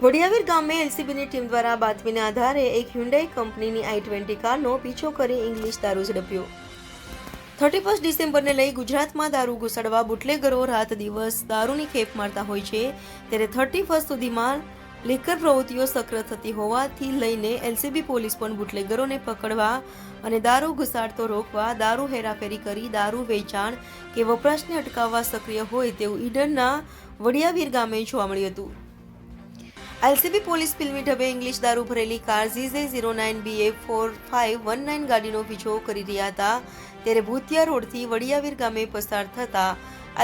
વડિયાવીર ગામે એલસીબીની ટીમ દ્વારા બાતમીના આધારે એક હ્યુન્ડાઈ કંપનીની આઈ ટ્વેન્ટી કારનો પીછો કરી ઇંગ્લિશ દારૂ ઝડપ્યો. થર્ટી ફર્સ્ટ ડિસેમ્બરને લઈ ગુજરાતમાં દારૂ ઘુસાડવા બુટલેગરો રાત દિવસ દારૂની ખેપ મારતા હોય છે, ત્યારે થર્ટી ફર્સ્ટ સુધીમાં લેકર પ્રવૃત્તિઓ સક્રિય થતી હોવાથી લઈને એલસીબી પોલીસ પણ બુટલેગરોને પકડવા અને દારૂ ઘુસાડતો રોકવા દારૂ હેરાફેરી કરી દારૂ વેચાણ કે વપરાશને અટકાવવા સક્રિય હોય તેવું ઈડરના વડિયાવીર ગામે જોવા મળ્યું હતું. એલસીબી પોલીસ ફિલ્મી ઢબે ઇંગ્લિશ દારૂ ભરેલી car ઝીઝે zero nine BA four five one nine ગાડીનો પીછો કરી રહ્યા હતા. ત્યારે ભૂતિયા રોડથી વડિયાવીર ગામે પસાર થતા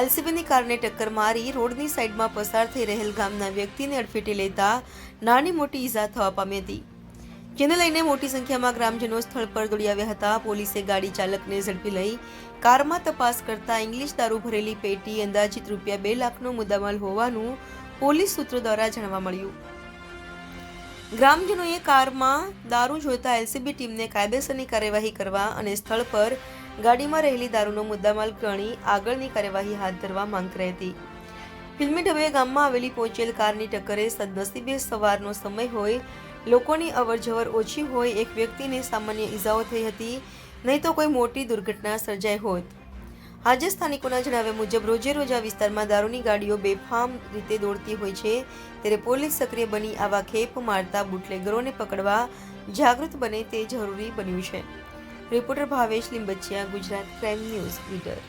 એલસીબીની કારને ટક્કર મારી રોડની સાઈડમાં પસાર થઈ રહેલ ગામના વ્યક્તિને અડફેટે લેતા નાની મોટી ઈજા થવા પામી હતી. જેને લઈને મોટી સંખ્યામાં ગ્રામજનો સ્થળ પર દોડી આવ્યા હતા. પોલીસે ગાડી ચાલકને ઝડપી લઈ કારમાં તપાસ કરતા ઇંગ્લિશ દારૂ ભરેલી પેટી અંદાજિત રૂપિયા બે લાખનો મુદ્દામાલ હોવાનું પોલીસ સૂત્રો દ્વારા જાણવા મળ્યું. ગ્રામજનોએ કારમાં દારૂ જોતા એલસીબી ટીમને કાયદેસરની કાર્યવાહી કરવા અને સ્થળ પર ગાડીમાં રહેલી દારૂનો મુદ્દામાલ ગણી આગળની કાર્યવાહી હાથ ધરવા માંગ કરી હતી. ફિલ્મી ઢબે ગામમાં આવેલી પહોંચેલ કારની ટક્કરે સદનસીબે સવારનો સમય હોય, લોકોની અવરજવર ઓછી હોય, એક વ્યક્તિને સામાન્ય ઈજાઓ થઈ હતી, નહીં તો કોઈ મોટી દુર્ઘટના સર્જાઈ હોત. આજે સ્થાનિકોના જણાવ્યા મુજબ રોજે રોજ આ વિસ્તારમાં દારૂની ગાડીઓ બેફામ રીતે દોડતી હોય છે. ત્યારે પોલીસ સક્રિય બની આવા ખેપ મારતા બુટલેગરોને પકડવા જાગૃત બને તે જરૂરી બન્યું છે. Reporter Bhavesh Limbachiya, Gujarat crime news leader